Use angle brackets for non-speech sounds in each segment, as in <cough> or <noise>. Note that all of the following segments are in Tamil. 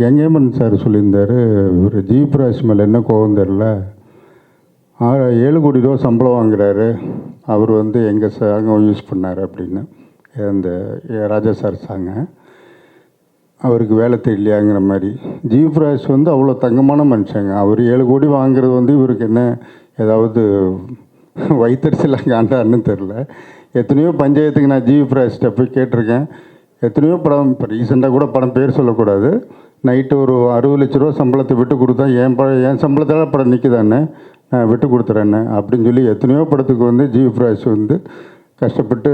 கங்கைமன் சார் சொல்லியிருந்தார் இவர் ஜீப்ராஜ் மேலே என்ன கோவம் தெரில ஆறு ஏழு கோடி ரூபா சம்பளம் வாங்குறாரு. அவர் வந்து எங்கள் சாங்கம் யூஸ் பண்ணார் அப்படின்னு அந்த ராஜா சார் சாங்க. அவருக்கு வேலை தெரியலையாங்கிற மாதிரி. ஜீவ்ராஜ் வந்து அவ்வளோ தங்கமான மனுஷங்க. அவர் ஏழு கோடி வாங்குறது வந்து இவருக்கு என்ன ஏதாவது வைத்தறிச்சலாக காண்டான்னு தெரில எத்தனையோ பஞ்சாயத்துக்கு நான் ஜீவ்ராஜ்கிட்ட போய் கேட்டிருக்கேன். எத்தனையோ படம் இப்போ ரீசெண்டாக கூட படம் பேர் சொல்லக்கூடாது. நைட்டு ஒரு அறுபது லட்ச ரூபா சம்பளத்தை விட்டு கொடுத்தா என் ப என் சம்பளத்தால் படம் நிற்குதானே நான் விட்டு கொடுத்துறேன்னு. அப்படின்னு சொல்லி எத்தனையோ படத்துக்கு வந்து ஜீவ்ராஜ் வந்து கஷ்டப்பட்டு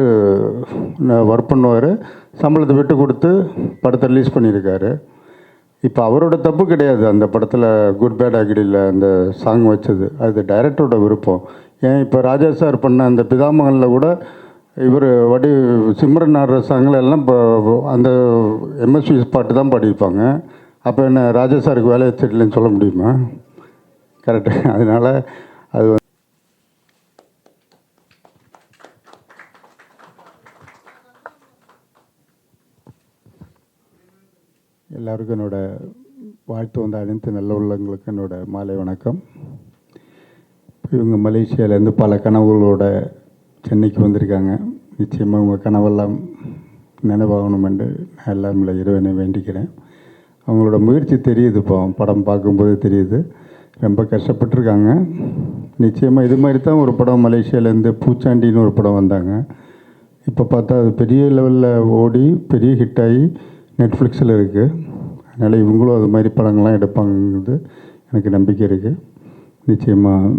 ஒர்க் பண்ணுவார். சம்பளத்தை விட்டு கொடுத்து படத்தை ரிலீஸ் பண்ணியிருக்காரு. இப்போ அவரோட தப்பு கிடையாது. அந்த படத்தில் குட் பேட் அகடியில் அந்த சாங் வச்சது. அது டைரக்டரோட விருப்பம். ஏன் இப்போ ராஜா சார் பண்ண அந்த பிதாமகனில் கூட இவர் வடி சிம்ரன் ஆடுற சாங்கில் எல்லாம் இப்போ அந்த எம்எஸ்வி பாட்டு தான் பாடியிருப்பாங்க. அப்போ என்ன ராஜா சாருக்கு வேலையை தெரியலன்னு சொல்ல முடியுமா? கரெக்டு <laughs> அதனால் அது வந்து எல்லாருக்கும் என்னோடய வாழ்த்து வந்த அனைத்து நல்ல உள்ளங்களுக்கு என்னோட மாலை வணக்கம். இவங்க மலேசியாவிலேருந்து பல கனவுகளோட சென்னைக்கு வந்திருக்காங்க. நிச்சயமாக உங்கள் கனவெல்லாம் நினைவாகணும் என்று நான் எல்லாம் இல்லை இறைவனை வேண்டிக்கிறேன். அவங்களோட முயற்சி தெரியுது இப்போ. படம் பார்க்கும்போது தெரியுது. ரொம்ப கஷ்டப்பட்டிருக்காங்க. நிச்சயமாக இது மாதிரி தான் ஒரு படம் மலேசியாவிலேருந்து பூச்சாண்டின்னு ஒரு படம் வந்தாங்க. இப்போ பார்த்தா அது பெரிய லெவலில் ஓடி பெரிய ஹிட்டாகி நெட்ஃப்ளிக்ஸில் இருக்குது அதனால் இவங்களும் அது மாதிரி படங்கள்லாம் எடுப்பாங்கிறது எனக்கு நம்பிக்கை இருக்குது நிச்சயமாக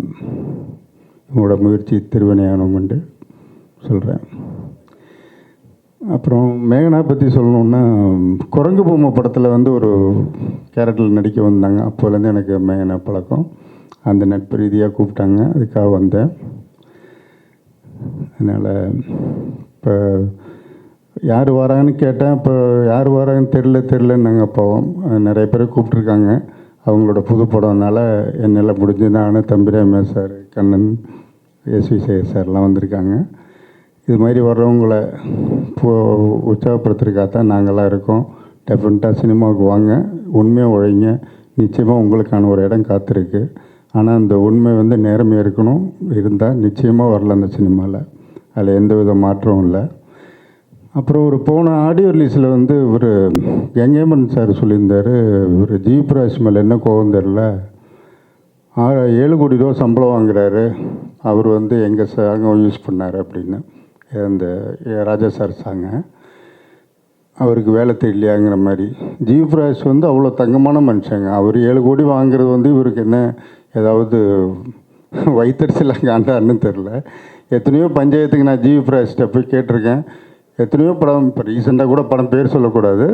உங்களோட முயற்சி திருவினையானோம் உண்டு சொல்கிறேன் அப்புறம் மேகனா பற்றி சொல்லணுன்னா குரங்கு பொம்மை படத்தில் வந்து ஒரு கேரக்டரில் நடிக்க வந்தாங்க. அப்போலேருந்து எனக்கு மேகனா பழக்கம். அந்த நட்பு ரீதியாக கூப்பிட்டாங்க. அதுக்காக வந்தேன். அதனால் இப்போ யார் வராங்கன்னு கேட்டேன். இப்போ யார் வராங்கன்னு தெரில தெரிலன்னாங்க போவோம் நிறைய பேர் கூப்பிட்ருக்காங்க அவங்களோட புது படம்னால என்னால் முடிஞ்சு நான் Thambi Ramaiah sir Kannan S V Sekar சார்லாம் வந்திருக்காங்க. இது மாதிரி வர்றவங்கள இப்போ உற்சாகப்படுத்துறதுக்காக தான் நாங்கள்லாம் இருக்கோம். டெஃபினட்டாக சினிமாவுக்கு வாங்க உண்மையாக உழைங்க. நிச்சயமாக உங்களுக்கான ஒரு இடம் காத்திருக்கு. ஆனால் அந்த உண்மை வந்து நேர்மையாக இருக்கணும். இருந்தால் நிச்சயமாக வரல அந்த சினிமாவில் அதில் எந்த வித மாற்றமும் இல்லை. அப்புறம் ஒரு போன ஆடியோ ரிலீஸில் வந்து ஒரு கங்கேமன் சார் சொல்லியிருந்தார். இவர் ஜீப்ராஜ் மேலே என்ன கோவம் தெரில ஆறு ஏழு கோடி ரூபா சம்பளம் வாங்குறாரு. அவர் வந்து எங்கள் சாங்கம் யூஸ் பண்ணார் அப்படின்னு. அந்த ராஜா சார் சாங்க. அவருக்கு வேலை தெரியலையாங்கிற மாதிரி. ஜீவ்ராஜ் வந்து அவ்வளோ தங்கமான மனுஷங்க. அவர் ஏழு கோடி வாங்குறது வந்து இவருக்கு என்ன ஏதாவது வைத்தறிச்சலாக காண்டான்னு தெரில எத்தனையோ பஞ்சாயத்துக்கு நான் ஜீவ்ராஜ்கிட்ட போய் கேட்டிருக்கேன். எத்தனையோ படம் இப்போ ரீசெண்டாக கூட படம் பேர் சொல்லக்கூடாது.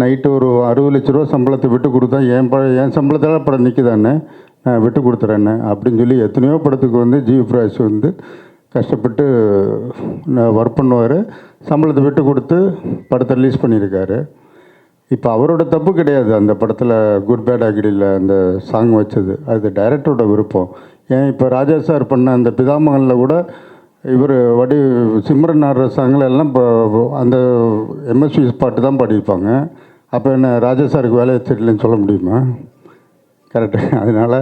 நைட்டு ஒரு அறுபது லட்ச ரூபா சம்பளத்தை விட்டு கொடுத்தா என் ப என் சம்பளத்தால் படம் நிற்குதானே நான் விட்டு கொடுத்துறேன்னு. அப்படின்னு சொல்லி எத்தனையோ படத்துக்கு வந்து ஜீவ்ராஜ் வந்து கஷ்டப்பட்டு ஒர்க் பண்ணுவார். சம்பளத்தை விட்டு கொடுத்து படத்தை ரிலீஸ் பண்ணியிருக்காரு. இப்போ அவரோட தப்பு கிடையாது. அந்த படத்தில் குட் பேட் அகிடியில் அந்த சாங் வச்சது. அது டைரக்டரோட விருப்பம். ஏன் இப்போ ராஜா சார் பண்ண அந்த பிதாமகனில் கூட இவர் வடி சிம்ரன் ஆடுற சாங்கில் எல்லாம் இப்போ அந்த எம்எஸ்வி பாட்டு தான் பாடியிருப்பாங்க. அப்போ என்ன ராஜா சாருக்கு வேலையை தெரியலன்னு சொல்ல முடியுமா? கரெக்டு அதனால்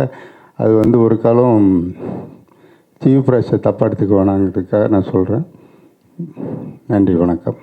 அது வந்து ஒரு காலம் சீஃப் ப்ரைஸை தப்பாக எடுத்துக்க வேணாங்கிறதுக்காக நான் சொல்கிறேன் நன்றி வணக்கம்.